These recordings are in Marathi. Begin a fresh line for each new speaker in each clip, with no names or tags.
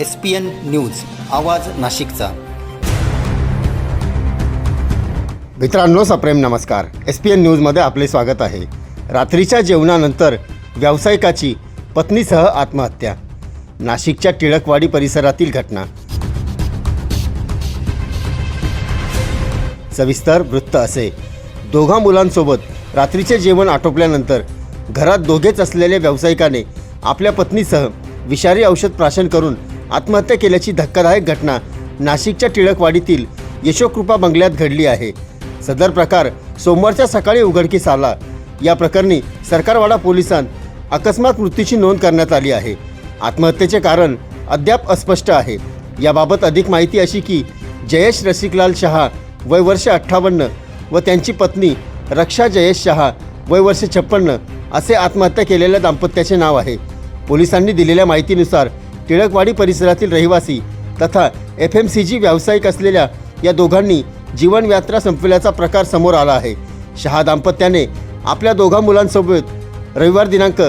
एस पी एन न्यूज आवाज नाशिकचा.
मित्रांनो सप्रेम नमस्कार. एस पी एन न्यूजमध्ये आपले स्वागत आहे. रात्रीच्या जेवणानंतर व्यावसायिकाची पत्नीसह आत्महत्या. नाशिकच्या टिळकवाडी परिसरातील घटना. सविस्तर वृत्त असे. दोघा मुलांसोबत रात्रीचे जेवण आटोपल्यानंतर घरात दोघेच असलेल्या व्यावसायिकाने आपल्या पत्नीसह विषारी औषध प्राशन करून आत्महत्या केल्याची धक्कादायक घटना नाशिकच्या टिळकवाडीतील यशोकृपा बंगल्यात घडली आहे. सदर प्रकार सोमवारच्या सकाळी उघडकीस आला. या प्रकरणी सरकारवाडा पोलिसांत अकस्मात मृत्यूची नोंद करण्यात आली आहे. आत्महत्येचे कारण अद्याप अस्पष्ट आहे. याबाबत अधिक माहिती अशी की जयेश रसिकलाल शहा वय वर्ष अठ्ठावन्न व त्यांची पत्नी रक्षा जयेश शहा वय वर्ष छप्पन्न असे आत्महत्या केलेल्या दाम्पत्याचे नाव आहे. पोलिसांनी दिलेल्या माहितीनुसार टिळकवाडी परिसरातील रहिवासी तथा एफ एम सी जी व्यावसायिक असलेल्या या दोघांनी जीवनयात्रा संपविल्याचा प्रकार समोर आला आहे. शहा दाम्पत्याने आपल्या दोघा मुलांसोबत रविवार दिनांक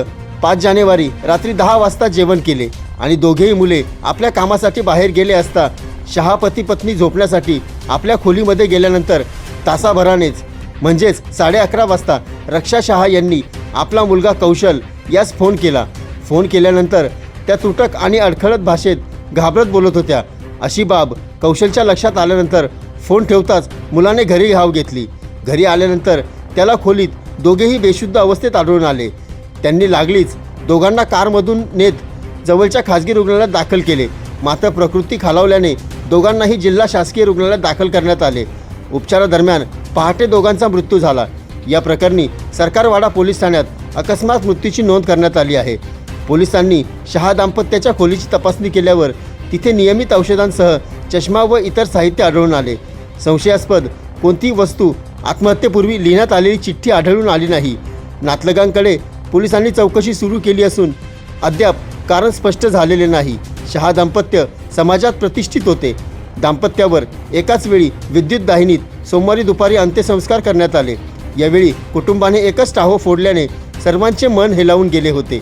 पाच जानेवारी रात्री दहा वाजता जेवण केले आणि दोघेही मुले आपल्या कामासाठी बाहेर गेले असता शहा पती पत्नी झोपण्यासाठी आपल्या खोलीमध्ये गेल्यानंतर तासाभरानेच म्हणजेच साडे अकरा वाजता रक्षा शहा यांनी आपला मुलगा कौशल यास फोन केला. फोन केल्यानंतर त्या तुटक आणि अडखळत भाषेत घाबरत बोलत होत्या. अशी बाब कौशलच्या लक्षात आल्यानंतर फोन ठेवताच मुलाने घरी घाव घेतली. घरी आल्यानंतर त्याला खोलीत दोघेही बेशुद्ध अवस्थेत आढळून आले. त्यांनी लागलीच दोघांना कारमधून नेत जवळच्या खाजगी रुग्णालयात दाखल केले. मात्र प्रकृती खालावल्याने दोघांनाही जिल्हा शासकीय रुग्णालयात दाखल करण्यात आले. उपचारादरम्यान पहाटे दोघांचा मृत्यू झाला. या प्रकरणी सरकारवाडा पोलीस ठाण्यात अकस्मात मृत्यूची नोंद करण्यात आली आहे. पोलिसांनी शहा दाम्पत्याच्या खोलीची तपासणी केल्यावर तिथे नियमित औषधांसह चष्मा व इतर साहित्य आढळून आले. संशयास्पद कोणतीही वस्तू आत्महत्येपूर्वी लिहिण्यात आलेली चिठ्ठी आढळून आली नाही. नातलगांकडे पोलिसांनी चौकशी सुरू केली असून अद्याप कारण स्पष्ट झालेले नाही. शहा दाम्पत्य समाजात प्रतिष्ठित होते. दाम्पत्यावर एकाच वेळी विद्युत दाहिनीत सोमवारी दुपारी अंत्यसंस्कार करण्यात आले. यावेळी कुटुंबाने एकच टाहो फोडल्याने सर्वांचे मन हेलावून गेले होते.